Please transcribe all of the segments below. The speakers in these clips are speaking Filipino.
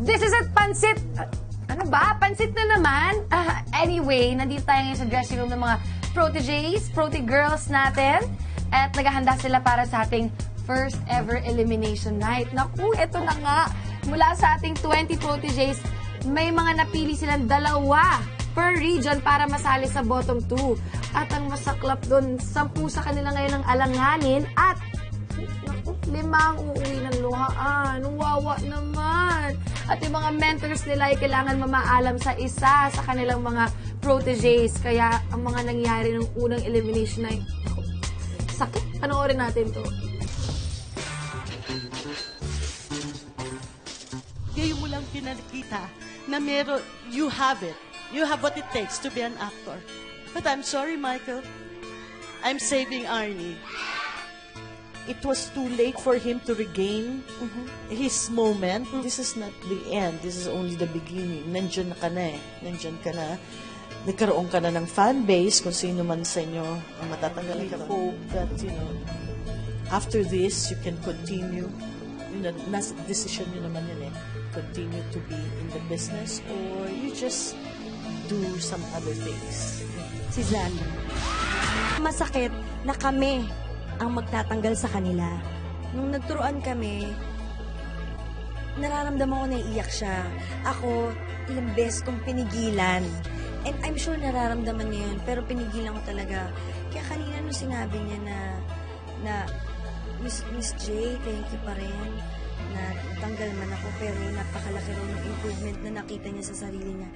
This is it, Pansit! Ah, ano ba? Pansit na naman? Ah, anyway, nandito tayo ngayon sa dressing room ng mga proteges, prote girls natin. At naghahanda sila para sa ating first ever elimination night. Naku, eto na nga. Mula sa ating 20 proteges, may mga napili silang dalawa per region para masali sa bottom 2. At ang masaklap doon, sampu sa kanila ngayon ang alanganin at Naku, lima ang uuwi ng luhaan. Wawa naman. At yung mga mentors nila ay kailangan mamaalam sa isa sa kanilang mga proteges. Kaya ang mga nangyari ng unang elimination ay sakit. Panoorin natin to. Ngayon mo lang pinakita na meron, you have it. You have what it takes to be an actor. But I'm sorry, Michael. I'm saving Arnie. It was too late for him to regain his moment. This is not the end. This is only the beginning. Nandyan na ka na eh. Nandyan ka na. Nagkaroon ka na ng fan base kung sino man sa inyo ang matatanggal. I hope that, you know, after this, you can continue. You know, nas decision nyo naman yun eh. Continue to be in the business or you just do some other things. si Zan. Masakit na kami ang magtatanggal sa kanila. Nung nagturuan kami, nararamdaman ko na iiyak siya. Ako, ilang beses kong pinigilan. And I'm sure nararamdaman niya yun, pero pinigilan ko talaga. Kaya kanina nung sinabi niya na, na, Miss, Miss J, thank you pa rin na tanggal man ako pero napakalaki rin ng improvement na nakita niya sa sarili niya.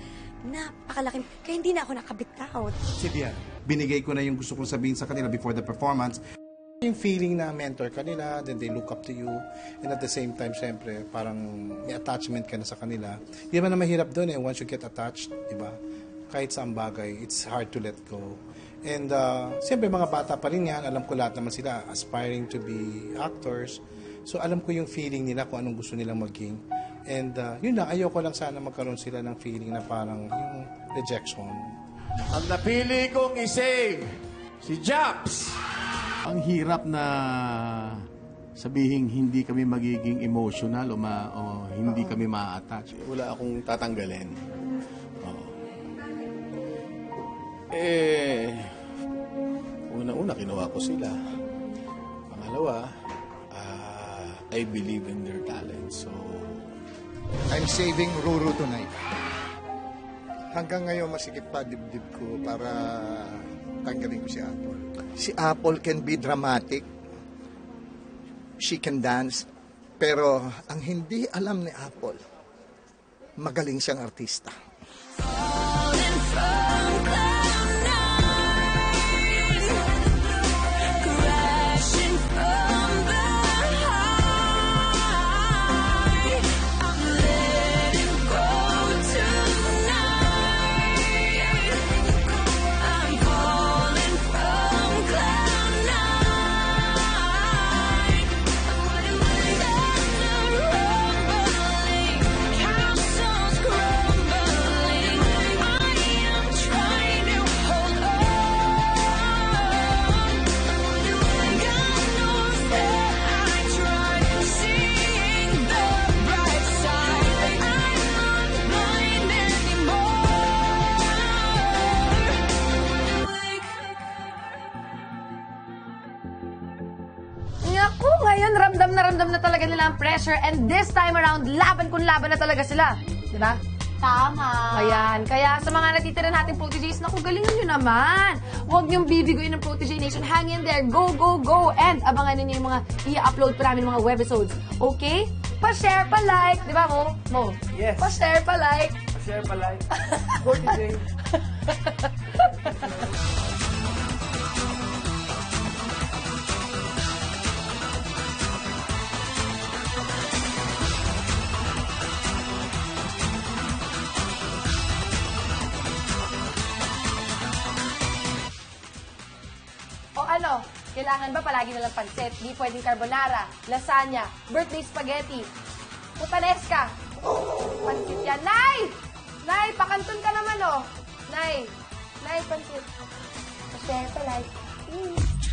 Napakalaki. Kaya hindi na ako nakabitaw. Sylvia, binigay ko na yung gusto kong sabihin sa kanila before the performance. Yung feeling na mentor ka nila, then they look up to you, and at the same time, syempre, parang may attachment ka na sa kanila. Hindi naman na mahirap doon eh, once you get attached, di ba? Kahit sa bagay, it's hard to let go. And uh, siyempre, mga bata pa rin yan, alam ko lahat naman sila, aspiring to be actors. So alam ko yung feeling nila kung anong gusto nilang maging. And uh, yun lang, ayoko lang sana magkaroon sila ng feeling na parang yung rejection. Ang napili kong isave, si Japs. Ang hirap na sabihin hindi kami magiging emotional o, ma, o hindi kami ma-attach. wala akong tatanggalin. Oo. Eh, una-una, kinuha ko sila. Pangalawa, ah, I believe in their talent. So, I'm saving Ruru tonight. Hanggang ngayon masikip pa dibdib ko para tanggalin ko si Apple. Si Apple can be dramatic. She can dance. Pero ang hindi alam ni Apple, magaling siyang artista. Naku, ngayon ramdam na ramdam na talaga nila ang pressure and this time around, laban kung laban na talaga sila. Di ba? Tama. Ayan. Kaya sa mga natitira nating proteges, naku, galingan nyo naman. Huwag niyong bibiguin ng Protege Nation. Hang in there. Go, go, go. And abangan ninyo yung mga i-upload pa namin mga webisodes. Okay? Pa-share, pa-like. Di ba, Mo? Mo? Yes. Pa-share, pa-like. Share pa like. Go DJ. Kailangan ba palagi nalang pansit? Di pwedeng carbonara, lasagna, birthday spaghetti, putanesca. Pansit yan. Nay! Nay, pakanton ka naman, oh. Nay, Nay, pansit. Pa-share pa like. Mm.